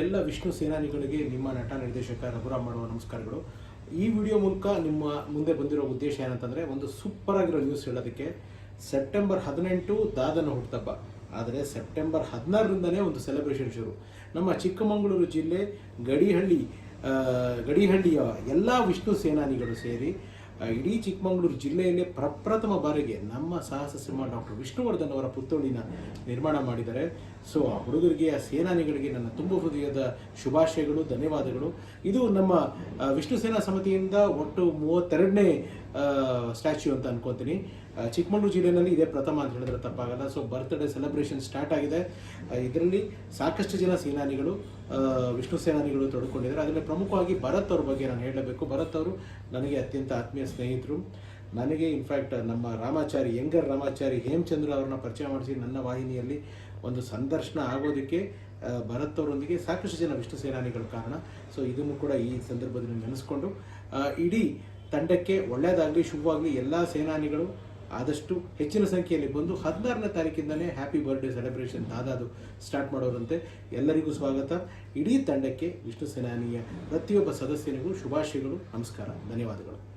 ಎಲ್ಲ ವಿಷ್ಣು ಸೇನಾನಿಗಳಿಗೆ ನಿಮ್ಮ ನಟ ನಿರ್ದೇಶಕ ರಘುರಾಮ್ ಮಾಡುವ ನಮಸ್ಕಾರಗಳು. ಈ ವಿಡಿಯೋ ಮೂಲಕ ನಿಮ್ಮ ಮುಂದೆ ಬಂದಿರೋ ಉದ್ದೇಶ ಏನಂತಂದರೆ ಒಂದು ಸೂಪರ್ ಆಗಿರೋ ನ್ಯೂಸ್ ಹೇಳೋದಕ್ಕೆ ಸೆಪ್ಟೆಂಬರ್ ಹದಿನೆಂಟು ದಾದನ ಹುಟ್ಟುಹಬ್ಬ ಆದರೆ ಸೆಪ್ಟೆಂಬರ್ ಹದಿನಾರರಿಂದನೇ ಒಂದು ಸೆಲೆಬ್ರೇಷನ್ ಶುರು. ನಮ್ಮ ಚಿಕ್ಕಮಗಳೂರು ಜಿಲ್ಲೆ ಗಡಿಹಳ್ಳಿ ಗಡಿಹಳ್ಳಿಯ ಎಲ್ಲ ವಿಷ್ಣು ಸೇನಾನಿಗಳು ಸೇರಿ ಇಡೀ ಚಿಕ್ಕಮಗಳೂರು ಜಿಲ್ಲೆಯಲ್ಲೇ ಪ್ರಪ್ರಥಮ ಬಾರಿಗೆ ನಮ್ಮ ಸಾಹಸ ಸಿಂಹ ಡಾಕ್ಟರ್ ವಿಷ್ಣುವರ್ಧನ್ ಅವರ ಪುತ್ತೋಳಿನ ನಿರ್ಮಾಣ ಮಾಡಿದ್ದಾರೆ. ಸೊ ಆ ಹುಡುಗರಿಗೆ, ಆ ಸೇನಾನಿಗಳಿಗೆ ನನ್ನ ತುಂಬ ಹೃದಯದ ಶುಭಾಶಯಗಳು, ಧನ್ಯವಾದಗಳು. ಇದು ನಮ್ಮ ವಿಷ್ಣು ಸೇನಾ ಸಮಿತಿಯಿಂದ ಒಟ್ಟು ಮೂವತ್ತೆರಡನೇ ಸ್ಟ್ಯಾಚ್ಯೂ ಅಂತ ಅನ್ಕೋತೀನಿ. ಚಿಕ್ಕಮಗಳೂರು ಜಿಲ್ಲೆಯಲ್ಲಿ ಇದೇ ಪ್ರಥಮ ಅಂತ ಹೇಳಿದ್ರೆ ತಪ್ಪಾಗಲ್ಲ. ಸೊ ಬರ್ತ್ಡೇ ಸೆಲೆಬ್ರೇಷನ್ ಸ್ಟಾರ್ಟ್ ಆಗಿದೆ. ಇದರಲ್ಲಿ ಸಾಕಷ್ಟು ಜನ ಸೇನಾನಿಗಳು ವಿಷ್ಣು ಸೇನಾನಿಗಳು ತೊಡ್ಕೊಂಡಿದ್ದಾರೆ. ಅದರಲ್ಲಿ ಪ್ರಮುಖವಾಗಿ ಭರತ್ ಅವ್ರ ಬಗ್ಗೆ ನಾನು ಹೇಳಬೇಕು. ಭರತ್ ಅವರು ನನಗೆ ಅತ್ಯಂತ ಆತ್ಮೀಯ ಸ್ನೇಹಿತರು. ನನಗೆ ಇನ್ಫ್ಯಾಕ್ಟ್ ನಮ್ಮ ರಾಮಾಚಾರಿ, ಯಂಗರ್ ರಾಮಾಚಾರಿ ಹೇಮಚಂದ್ರ ಅವ್ರನ್ನ ಪರಿಚಯ ಮಾಡಿಸಿ ನನ್ನ ವಾಹಿನಿಯಲ್ಲಿ ಒಂದು ಸಂದರ್ಶನ ಆಗೋದಕ್ಕೆ ಭರತ್ ಅವರೊಂದಿಗೆ ಸಾಕಷ್ಟು ಜನ ವಿಷ್ಣು ಸೇನಾನಿಗಳು ಕಾರಣ. ಸೊ ಇದನ್ನು ಕೂಡ ಈ ಸಂದರ್ಭದಲ್ಲಿ ನೆನೆಸ್ಕೊಂಡು ಇಡೀ ತಂಡಕ್ಕೆ ಒಳ್ಳೆಯದಾಗಲಿ, ಶುಭವಾಗಲಿ, ಎಲ್ಲ ಸೇನಾನಿಗಳು ಆದಷ್ಟು ಹೆಚ್ಚಿನ ಸಂಖ್ಯೆಯಲ್ಲಿ ಬಂದು ಹದಿನಾರನೇ ತಾರೀಕಿಂದಲೇ ಹ್ಯಾಪಿ ಬರ್ಡೇ ಸೆಲೆಬ್ರೇಷನ್ ದಾದಾದು ಸ್ಟಾರ್ಟ್ ಮಾಡೋರಂತೆ. ಎಲ್ಲರಿಗೂ ಸ್ವಾಗತ. ಇಡೀ ತಂಡಕ್ಕೆ ವಿಷ್ಣು ಸೇನಾನಿಯ ಪ್ರತಿಯೊಬ್ಬ ಸದಸ್ಯನಿಗೂ ಶುಭಾಶಯಗಳು, ನಮಸ್ಕಾರ, ಧನ್ಯವಾದಗಳು.